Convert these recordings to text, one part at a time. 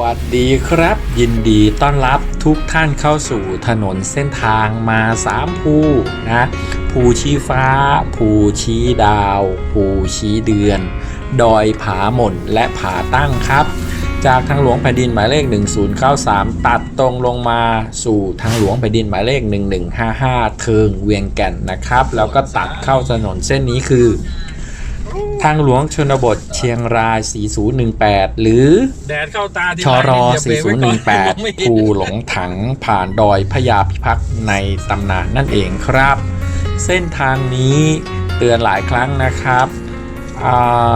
วัสดีครับ ยินดีต้อนรับทุกท่านเข้าสู่ถนนเส้นทางมาสามภูนะภูชี้ฟ้า ภูชี้ดาว ภูชี้เดือน ดอยผาหม่นและผาตั้งครับ จากทางหลวงแผ่นดินหมายเลข 1093 ตัดตรงลงมาสู่ทางหลวงแผ่นดินหมายเลข 1155 เทิงเวียงแก่นนะครับ แล้วก็ตัดเข้าถนนเส้นนี้คือ ทางหลวงชนบทเชียงราย 4018 หรือแดดเข้าตาที่ชรร้านนี่เดี๋ยวเบรกไว้ก่อนมองไม่4018เห็นภูหลงถังผ่านดอยพญาพิพักษ์ในตำนานนั่นเองครับ เส้นทางนี้เตือนหลายครั้งนะครับอ่า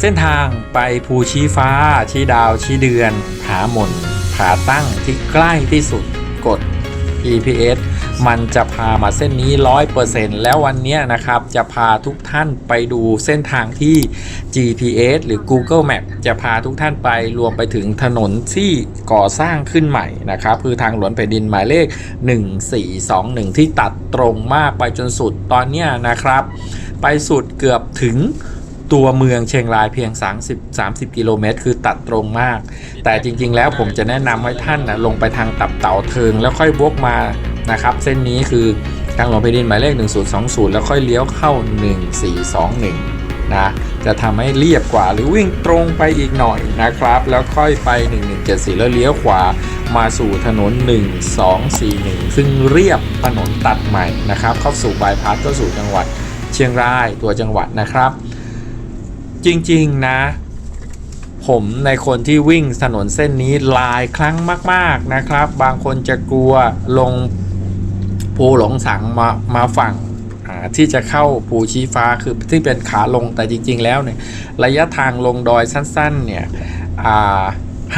เส้นทางไปภูชี้ฟ้าชี้ดาวชี้เดือนผาหม่นผาตั้งที่ใกล้ที่สุดกด GPS มันจะพามาเส้นนี้ 100%แล้ววันนี้นะครับ จะพาทุกท่านไปดูเส้นทางที่ GPS หรือ Google Map จะพาทุกท่านไปรวมไปถึงถนนที่ก่อสร้างขึ้นใหม่นะครับ คือทางหลวงแผ่นดินหมายเลข 1421 ที่ตัดตรงมากไปจนสุดตอนนี้นะครับ ไปสุดเกือบถึงตัวเมืองเชียงรายเพียง 30 30 กิโลเมตร คือตัดตรงมาก แต่จริง ๆ แล้วผมจะแนะนำให้ท่านนะลงไปทางตับเต่าเทิง แล้วค่อยวกมา นะครับเส้นนี้คือทางหลวงแผ่นดินหมายเลข 1020 แล้วค่อยเลี้ยวเข้า 1421 นะจะทำให้เรียบกว่าหรือวิ่งตรงไปอีกหน่อยนะครับ แล้วค่อยไป 1174 แล้วเลี้ยวขวามาสู่ถนน 1241 ซึ่งเรียบถนนตัดใหม่นะครับ เข้าสู่บายพาสเข้าสู่จังหวัดเชียงรายตัวจังหวัดนะครับ จริงๆนะ ผมในคนที่วิ่งถนนเส้นนี้หลายครั้งมาก ๆนะครับ บางคนจะกลัวลง ภูหลงสังมามาฝั่งที่จะเข้าภูชี้ฟ้าคือที่เป็นขาลงแต่จริง ๆ แล้วเนี่ยระยะทางลงดอยสั้นๆเนี่ยอ่า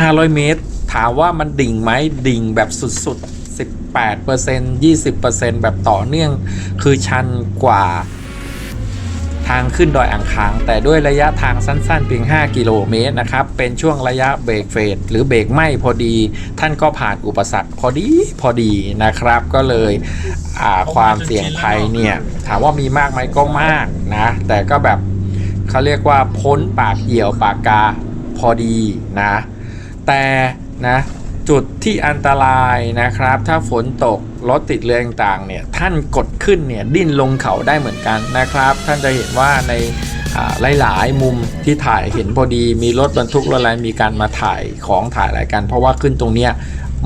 500เมตร ถามว่ามันดิ่งไหมดิ่งแบบสุดๆ 18% 20%แบบต่อเนื่อง คือชันกว่า ทางขึ้นดอยอ่างค้าง แต่ด้วยระยะทางสั้นๆเพียง 5 กิโลเมตรนะครับ เป็นช่วงระยะเบรกเฟสหรือเบรกไม่พอดี ท่านก็ผ่านอุปสรรคพอดีพอดีนะครับ ก็เลยความเสี่ยงภัยเนี่ยถามว่ามีมากไหมก็มากนะ แต่ก็แบบเขาเรียกว่าพ้นปากเหี่ยวปากกาพอดีนะ แต่นะ จุดที่อันตรายนะครับ ถ้าฝนตกรถติดเรือต่างๆเนี่ยท่านกดขึ้นเนี่ยดิ้นลงเขาได้เหมือนกันนะครับ ท่านจะเห็นว่าในหลายๆมุมที่ถ่ายเห็นพอดีมีรถบรรทุกรถอะไรมีการมาถ่ายของถ่ายอะไรกัน เพราะว่าขึ้นตรงเนี้ย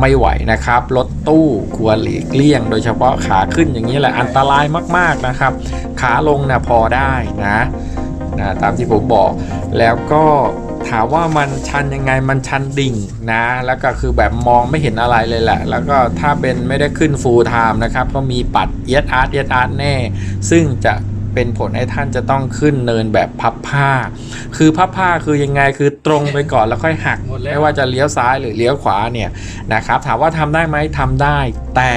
ไม่ไหวนะครับ รถตู้ควรหลีกเลี่ยง โดยเฉพาะขาขึ้นอย่างนี้แหละอันตรายมากๆนะครับ ขาลงนะพอได้นะนะตามที่ผมบอกแล้วก็ ถามว่ามันชันยังไงมันชันดิ่งนะ แล้วก็คือแบบมองไม่เห็นอะไรเลยแหละ แล้วก็ถ้าเป็นไม่ได้ขึ้นฟูลไทม์นะครับ ก็มีปัดเอียดอาร์ตเอียดอาร์ตแน่ ซึ่งจะ เป็นผลให้ท่านจะต้องขึ้นเนินแบบพับผ้า คือพับผ้าคือยังไงคือตรงไปก่อนแล้วค่อยหักหมไม่ว่าจะเลี้ยวซ้ายหรือเลี้ยวขวาเนี่ยนะครับถามว่าทำได้ไหมทำได้ แต่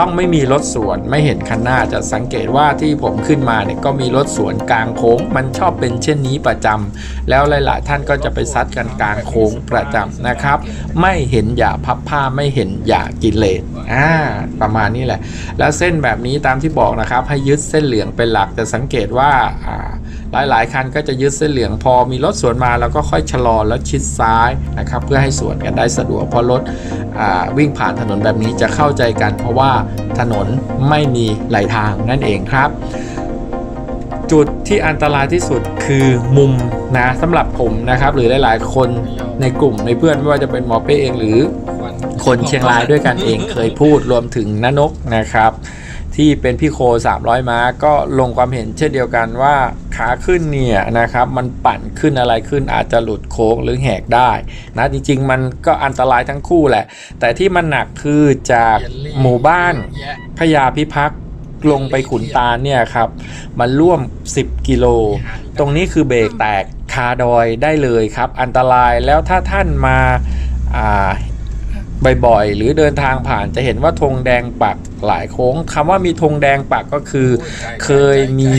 ต้องไม่มีรถสวนไม่เห็นคันหน้าจะสังเกตว่าที่ผมขึ้นมาเนี่ยก็มีรถสวนกลางโค้ง มันชอบเป็นเช่นนี้ประจำแล้วหลาย ๆ ท่านก็จะไปซัดกันกลางโค้งประจำนะครับ ไม่เห็นอย่าพับผ้าไม่เห็นอย่ากินเลนอ่าประมาณนี้แหละ แล้วเส้นแบบนี้ตามที่บอกนะครับให้ยึดเส้นเหลืองเป็นหลักจะสังเกตว่าหลายๆ คันก็จะยึดเส้นเหลืองพอมีรถสวนมาแล้วก็ค่อยชะลอแล้วชิดซ้ายนะครับเพื่อให้สวนกันได้สะดวกเพราะรถวิ่งผ่านถนนแบบนี้จะเข้าใจกัน เพราะว่าถนนไม่มีไหลทางนั่นเองครับจุดที่อันตรายที่สุดคือมุมนะสำหรับผมนะครับ หรือหลาย ๆ คนในกลุ่มในเพื่อนไม่ว่าจะเป็นหมอเป้เองหรือคนเชียงรายด้วยกันเองเคยพูดรวมถึงนนกนะครับ ที่เป็นพี่โค 300 ม้า ก็ลงความเห็นเช่นเดียวกันว่าขาขึ้นเนี่ยนะครับมันปั่นขึ้นอะไรขึ้นอาจจะหลุดโค้งหรือแหกได้นะจริง ๆ มันก็อันตรายทั้งคู่แหละ แต่ที่มันหนักคือจากหมู่บ้านแยะพญาพิพักษ์ลงไปขุนตาลเนี่ยครับมันร่วม 10 กิโล ตรงนี้คือเบรกแตกคาดอยได้เลยครับ อันตรายแล้วถ้าท่านมาอ่า บ่อยๆ หรือเดินทางผ่านจะเห็นว่าธงแดงปักหลายโค้งคำว่ามีธงแดงปักก็คือ เคยมี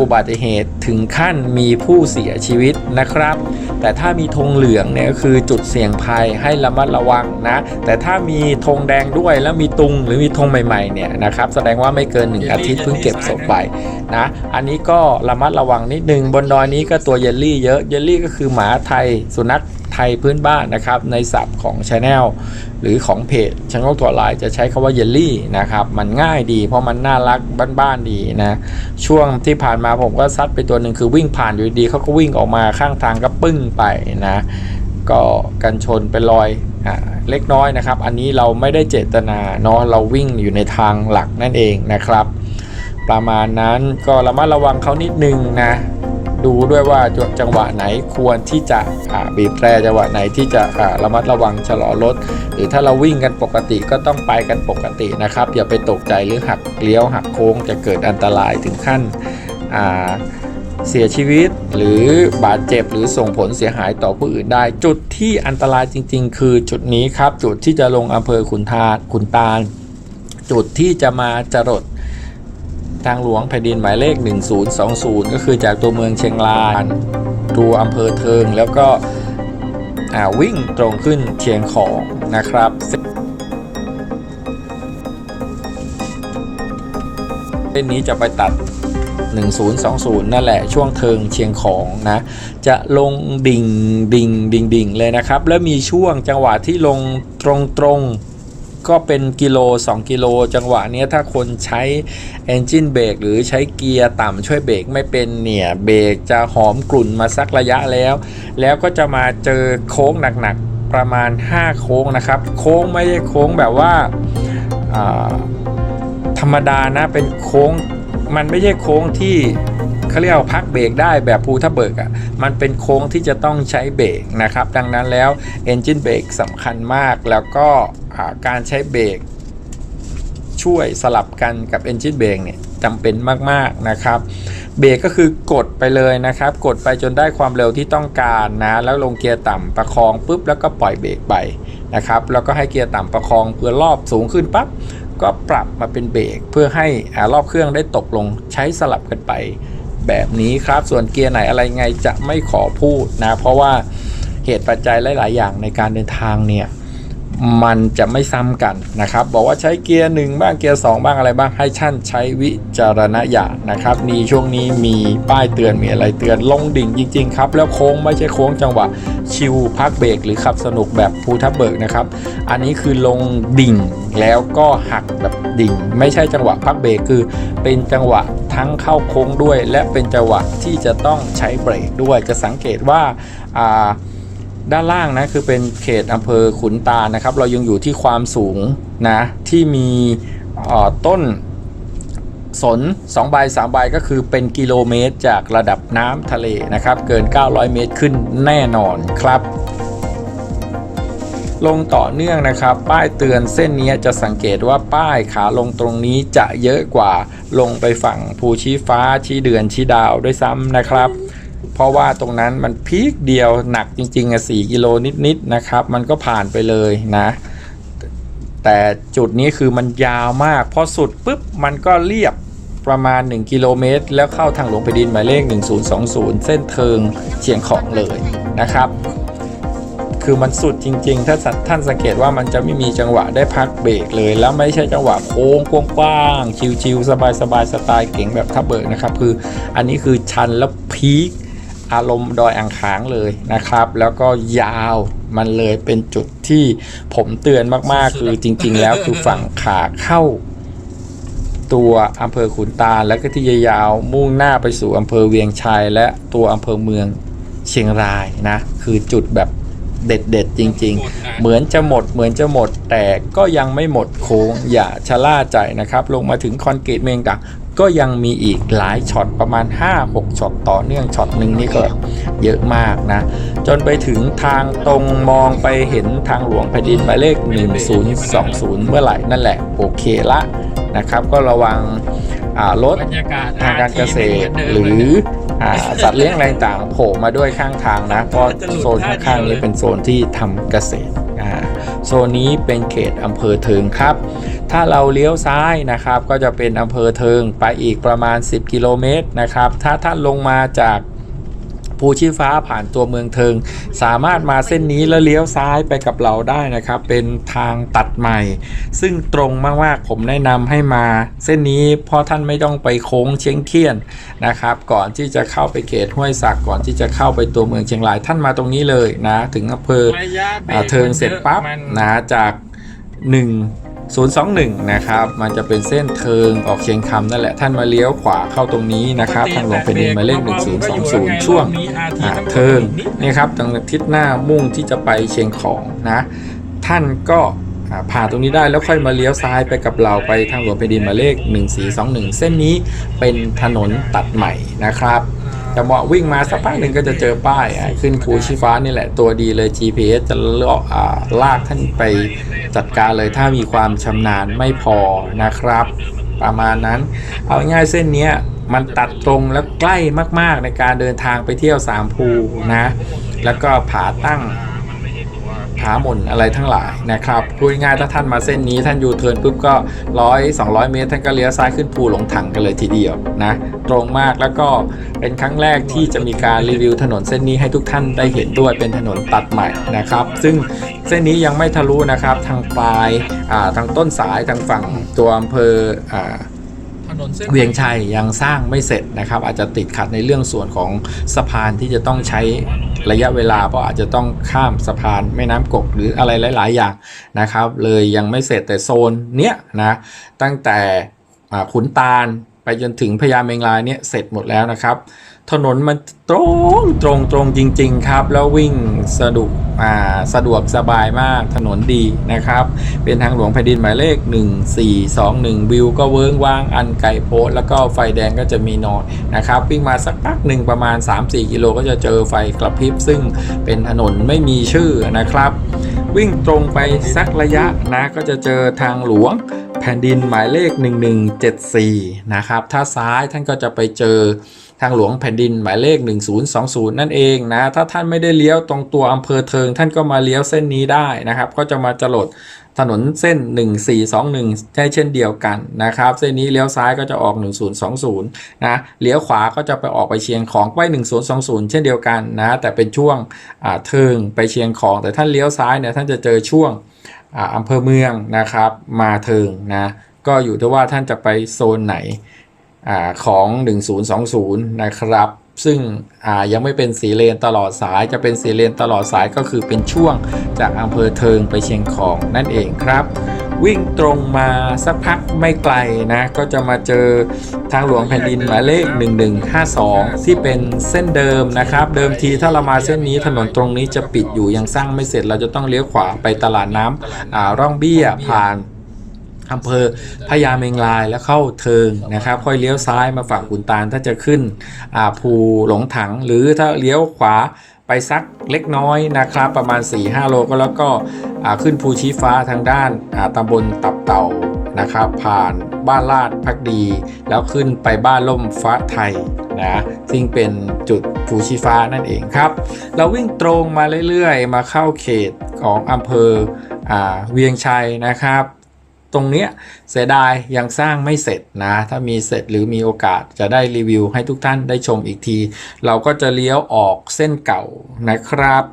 อุบัติเหตุถึงขั้นมีผู้เสียชีวิตนะครับ แต่ถ้ามีธงเหลืองเนี่ยก็คือจุดเสี่ยงภัยให้ระมัดระวังนะ แต่ถ้ามีธงแดงด้วยแล้วมีตุงหรือมีธงใหม่ๆเนี่ยนะครับแสดงว่าไม่เกิน1อาทิตย์เพิ่งเก็บศพไปนะอันนี้ก็ระมัดระวังนิดนึงบนดอยนี้ก็ตัวเยลลี่เยอะเยลลี่ก็คือหมาไทยสุนัข ไทยพื้นบ้านนะครับ ในศัพท์ของ Channel หรือของเพจชังโลกตัวลายจะใช้คำว่าเยลลี่นะครับ มันง่ายดี เพราะมันน่ารักบ้านๆดีนะ ช่วงที่ผ่านมาผมก็ซัดไปตัวหนึ่งคือวิ่งผ่านอยู่ดีเขาก็วิ่งออกมาข้างทางก็ปึ้งไปนะ ก็กันชนเป็นรอยเล็กน้อยนะครับ อันนี้เราไม่ได้เจตนาเนาะเราวิ่งอยู่ในทางหลักนั่นเองนะครับ ประมาณนั้นก็ระมัดระวังเขานิดนึงนะ ดูด้วยว่าจังหวะไหนควรที่จะบีบแตรจังหวะไหนที่จะระมัดระวังชะลอรถ หรือถ้าเราวิ่งกันปกติก็ต้องไปกันปกตินะครับ อย่าไปตกใจหรือหักเลี้ยวหักโค้งจะเกิดอันตรายถึงขั้นเสียชีวิตหรือบาดเจ็บหรือส่งผลเสียหายต่อผู้อื่นได้ จุดที่อันตรายจริง ๆ คือจุดนี้ครับ จุดที่จะลงอำเภอขุนทาขุนตาล จุดที่จะมาจรด ทางหลวงแผ่นดินหมายเลข 1020 ก็คือจากตัวเมืองเชียงรายตัวอำเภอเทิงแล้วก็วิ่งตรงขึ้นเชียงของนะครับเส้นนี้จะไปตัด 1020 นั่นแหละช่วงเทิงเชียงของนะ จะลงดิ่งดิ่งดิ่งดิ่งเลยนะครับ แล้วมีช่วงจังหวะที่ลงตรงตรง ก็เป็นกิโล 2 กิโล จังหวะเนี้ยถ้าคนใช้ Engine Brake หรือใช้เกียร์ต่ำช่วยเบรกไม่เป็นเนี่ยเบรกจะหอมกลุ่นมาสักระยะแล้ว แล้วก็จะมาเจอโค้งหนักๆ ประมาณ 5 โค้งนะครับ โค้งไม่ใช่โค้งแบบว่าอ่าธรรมดานะเป็นโค้งมันไม่ใช่โค้งที่ เขาเรียกว่าพักเบรกได้แบบภูทับเบิกอะ่ะมันเป็นโค้งที่จะต้องใช้เบรกนะครับ ดังนั้นแล้ว Engine Brake สำคัญมากแล้วก็การใช้เบรกช่วยสลับกันกับ Engine Brake เนี่ยจำเป็นมาก ๆ นะครับ เบรกก็คือกดไปเลยนะครับ กดไปจนได้ความเร็วที่ต้องการนะ แล้วลงเกียร์ต่ำประคองปุ๊บแล้วก็ปล่อยเบรกไปนะครับ แล้วก็ให้เกียร์ต่ำประคองเพื่อรอบสูงขึ้นปั๊บก็ปรับมาเป็นเบรกเพื่อให้อ่ารอบเครื่องได้ตกลงใช้สลับกันไป แบบนี้ครับ ส่วนเกียร์ไหนอะไรไงจะไม่ขอพูดนะ เพราะว่าเหตุปัจจัยหลาย ๆ อย่างในการเดินทางเนี่ย มันจะไม่ซ้ำกันนะครับ บอกว่าใช้เกียร์หนึ่งบ้างเกียร์สองบ้างอะไรบ้างให้ท่านใช้วิจารณญาณนะครับนี่ช่วงนี้มีป้ายเตือนมีอะไรเตือนลงดิ่งจริง ๆ ครับ แล้วโค้งไม่ใช่โค้งจังหวะชิวพักเบรกหรือขับสนุกแบบภูทับเบิกนะครับ อันนี้คือลงดิ่งแล้วก็หักแบบดิ่ง ไม่ใช่จังหวะพักเบรกคือ เป็นจังหวะทั้งเข้าโค้งด้วย และเป็นจังหวะที่จะต้องใช้เบรกด้วยจะสังเกตว่าอ่า ด้านล่างนะคือเป็นเขตอำเภอขุนตาลนะครับ เรายังอยู่ที่ความสูงนะที่มีต้นสน2ใบ3ใบก็คือเป็นกิโลเมตรจากระดับน้ำทะเลนะครับ เกิน 900 เมตรขึ้นแน่นอนครับ ลงต่อเนื่องนะครับ ป้ายเตือนเส้นนี้จะสังเกตว่าป้ายขาลงตรงนี้จะเยอะกว่าลงไปฝั่งภูชี้ฟ้าชี้เดือนชี้ดาวด้วยซ้ำนะครับ เพราะว่าตรงนั้นมันพีคเดียวหนักจริงๆอะ4กิโลนิดๆนะครับ มันก็ผ่านไปเลยนะ แต่จุดนี้คือมันยาวมาก พอสุดปุ๊บมันก็เรียบประมาณ 1 กิโลเมตร แล้วเข้าทางหลวงแผ่นดินหมายเลข 1020 เส้นเทิงเชียงของเลยนะครับ คือมันสุดจริง ๆ ถ้าท่านสังเกตว่ามันจะไม่มีจังหวะได้พักเบรกเลย แล้วไม่ใช่จังหวะโค้งกว้างๆชิวๆสบายๆสไตล์เก๋งแบบทับเบิกนะครับ คืออันนี้คือชันแล้วพีค อารมณ์ดอยอ่างขางเลยนะครับ แล้วก็ยาวมันเลยเป็นจุดที่ผมเตือนมากๆ คือจริง ๆ แล้วคือฝั่งขาเข้า ตัวอำเภอขุนตาลแล้วก็ที่ยาวๆมุ่งหน้าไปสู่อำเภอเวียงชัยและตัวอำเภอเมืองเชียงรายนะ คือจุดแบบเด็ดๆจริง ๆ เหมือนจะหมดเหมือนจะหมดแต่ก็ยังไม่หมดโค้งอย่าชะล่าใจนะครับ ลงมาถึงคอนกรีตเมงดัง ก็ยังมีอีกหลายช็อตประมาณ 5-6ช็อตต่อเนื่องช็อตหนึ่งนี่ก็เยอะมากนะ จนไปถึงทางตรงมองไปเห็นทางหลวงแผ่นดินหมายเลข 1020 เมื่อไหร่นั่นแหละ โอเคละนะครับ ก็ระวังอ่ารถบรรยากาศทางการเกษตรที่หรืไม่อเหมืนเดิมอ่าสัตว์เลี้ยงอะไรต่างๆโผล่มาด้วยข้างทางนะ เพราะโซนข้างๆนี้เป็นโซนที่ทำเกษตรอ่า โซนนี้เป็นเขตอำเภอเทิงครับ ถ้าเราเลี้ยวซ้ายนะครับ ก็จะเป็นอำเภอเทิงไปอีกประมาณ 10 กิโลเมตรนะครับ ถ้าท่านลงมาจาก ภูภูชีฟ้าผ่านตัวเมืองเทิง สามารถมาเส้นนี้แล้วเลี้ยวซ้ายไปกับเราได้นะครับ เป็นทางตัดใหม่ ซึ่งตรงมากๆผมแนะนำให้มา เส้นนี้เพราะท่านไม่ต้องไปโค้งเชียงเทียนนะครับ ก่อนที่จะเข้าไปเขตห้วยสักก่อนที่จะเข้าไปตัวเมืองเชียงรายท่านมาตรงนี้เลยนะ ถึงอำเภอระยะบรอ่ากเทิงเสร็จปั๊บมันนะจาก1 021 นะครับ มันจะเป็นเส้นเทิงออกเชียงคำนั่นแหละ ท่านมาเลี้ยวขวาเข้าตรงนี้นะครับทางหลวงแผ่นดินหมายเลข1020 ช่วงอ่าเทิงนี่ครับทางทิศหน้ามุ่งที่จะไปเชียงของนะ ท่านก็อ่าผ่านตรงนี้ได้แล้วค่อยมาเลี้ยวซ้ายไปกับเราไปทางหลวงแผ่นดินหมายเลข 1421 เส้นนี้เป็นถนนตัดใหม่นะครับ แต่เหมาะวิ่งมาสักพักหนึ่งก็จะเจอป้ายขึ้นภูชีฟ้านี่แหละตัวดีเลย GPS จะเลาะลากท่านไปจัดการเลยถ้ามีความชำนาญไม่พอนะครับ ประมาณนั้น เอาง่ายเส้นเนี้ยมันตัดตรงและใกล้มากๆในการเดินทางไปเที่ยวสามภูนะ แล้วก็ผาตั้ง ผาหม่นอะไรทั้งหลายนะครับพูดง่ายถ้าท่านมาเส้นนี้ท่านยูเทิร์นปุ๊บก็ร้อยสองร้อยเมตร ท่านก็เลี้ยวซ้ายขึ้นภูหลงถังกันเลยทีเดียวนะตรงมากแล้วก็เป็นครั้งแรกที่จะมีการรีวิวถนนเส้นนี้ให้ทุกท่านได้เห็นด้วยเป็นถนนตัดใหม่นะครับซึ่งเส้นนี้ยังไม่ทะลุนะครับทางปลายทางต้นสายทางฝั่งตัวอำเภอ เส้นเวียงชัยยังสร้างไม่เสร็จนะครับ อาจจะติดขัดในเรื่องส่วนของสะพานที่จะต้องใช้ระยะเวลา เพราะอาจจะต้องข้ามสะพานแม่น้ำกกหรืออะไรหลาย ๆ อย่างนะครับ เลยยังไม่เสร็จแต่โซนเนี้ยนะตั้งแต่ขุนตาลไปจนถึงพญาเมงรายเนี่ยเสร็จหมดแล้วนะครับ ถนนมันตรงตรงตรงจริง ๆ ครับ แล้ววิ่งสะดวกอ่าสะดวกสบายมากถนนดีนะครับ เป็นทางหลวงแผ่นดินหมายเลข 1421 วิวก็เวิ้งว่างอันไกลโพสแล้วก็ไฟแดงก็จะมีนอยนะครับ วิ่งมาสักพักหนึ่งประมาณ 3-4 กิโลก็จะเจอไฟกระพริบ ซึ่งเป็นถนนไม่มีชื่อนะครับ วิ่งตรงไปสักระยะนะก็จะเจอทางหลวงแผ่นดินหมายเลข 1174 นะครับ ถ้าซ้ายท่านก็จะไปเจอางหลวงแผ่นดินหมายเลข 1020 นั่นเองนะ ถ้าท่านไม่ได้เลี้ยวตรงตัวอำเภอเทิง ท่านก็มาเลี้ยวเส้นนี้ได้นะครับ ก็จะมาจรดถนนเส้น 1421ได้เช่นเดียวกันนะครับ เส้นนี้เลี้ยวซ้ายก็จะออก 1020 นะ เลี้ยวขวาก็จะไปออกไปเชียงของไป 1020 เช่นเดียวกันนะ แต่เป็นช่วงเทิงไปเชียงของ แต่ท่านเลี้ยวซ้ายเนี่ยท่านจะเจอช่วงอำเภอเมืองนะครับ มาเทิงนะ ก็อยู่ที่ว่าท่านจะไปโซนไหน อของ 1020 นะครับ ซึ่งยังไม่เป็นสีเลนตลอดสายจะเป็นสีเลนตลอดสายก็คือเป็นช่วงจากอำเภอเทิงไปเชียงของนั่นเองครับวิ่งตรงมาสักพักไม่ไกลนะ ก็จะมาเจอทางหลวงแผ่นดินหมายเลข 1152 ที่เป็นเส้นเดิมนะครับ เดิมทีถ้าเรามาเส้นนี้ถนนตรงนี้จะปิดอยู่ยังสร้างไม่เสร็จเราจะต้องเลี้ยวขวาไปตลาดน้ำร่องเบี้ยผ่าน อำเภอพญาเมงรายแล้วเข้าเทิงนะครับ ค่อยเลี้ยวซ้ายมาฝั่งขุนตาล ถ้าจะขึ้นภูหลงถัง หรือถ้าเลี้ยวขวาไปสักเล็กน้อยนะครับ ประมาณ 4-5 โลก็แล้วก็ขึ้นภูชีฟ้าทางด้านาตำบลตับเต่านะครับ ผ่านบ้านลาดพักดี แล้วขึ้นไปบ้านล่มฟ้าไทยนะซึ่งเป็นจุดภูชีฟ้านั่นเองครับ เราวิ่งตรงมาเรื่อยๆ มาเข้าเขตของอำเภออเวียงชัยนะครับ ตรงเนี้ยเสียดายยังสร้างไม่เสร็จนะ ถ้ามีเสร็จหรือมีโอกาสจะได้รีวิวให้ทุกท่านได้ชมอีกที เราก็จะเลี้ยวออกเส้นเก่านะครับ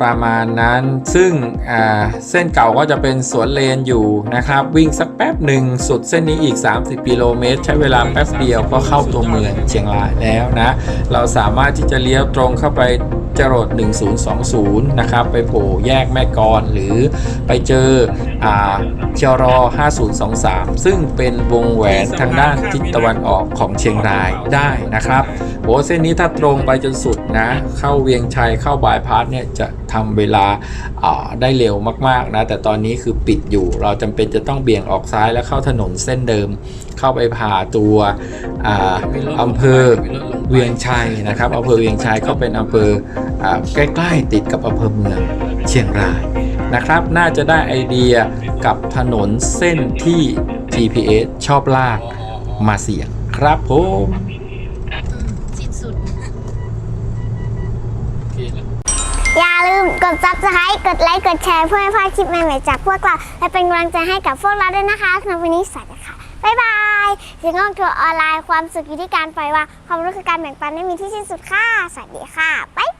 ประมาณนั้นซึ่งเส้นเก่าก็จะเป็นสวนเลนอยู่นะครับ วิ่งสักแป๊บหนึ่งสุดเส้นนี้อีก 30กิโลเมตรใช้เวลาแป๊บเดียวก็เข้าตัวเมืองเชียงรายแล้วนะ เราสามารถที่จะเลี้ยวตรงเข้าไป จรด 1020 นะครับ ไปโผล่แยกแม่กลหรือไปเจออ่าเชียวรอ 5023 ซึ่งเป็นวงแหวนทางด้านทิศตะวันออกของเชียงรายได้นะครับโอ้เส้นนี้ถ้าตรงไปจนสุดนะ เข้าเวียงชัยเข้าบายพาสเนี่ยจะทำเวลาอ่าได้เร็วมากๆนะ แต่ตอนนี้คือปิดอยู่ เราจำเป็นจะต้องเบี่ยงออกซ้ายแล้วเข้าถนนเส้นเดิม เข้าไปผ่าตัวอ่าอำเภอ เวียงชัยนะครับอำเภอเวียงชัยก็เป็นอำเภอใกล้ๆติดกับอำเภอเมืองเชียงรายนะครับ น่าจะได้ไอเดียกับถนนเส้นที่ GPS ชอบลากมาเสี่ยงครับผมสิ้นสุด อย่าลืมกด subscribe กดไลค์ กดแชร์เพื่อไม่พลาดคลิปใหม่ๆจากพวกเรา และเป็นกำลังใจให้กับพวกเราด้วยนะคะสำหรับวันนี้สวัสดีค่ะ บ๊ายบายเสียงงองทัวร์ออนไลน์ความสุขอยู่ที่การปล่อยวางความรู้คือการแบ่งปันไม่มีที่สิ้นสุดค่ะ สวัสดีค่ะ บ๊ายบาย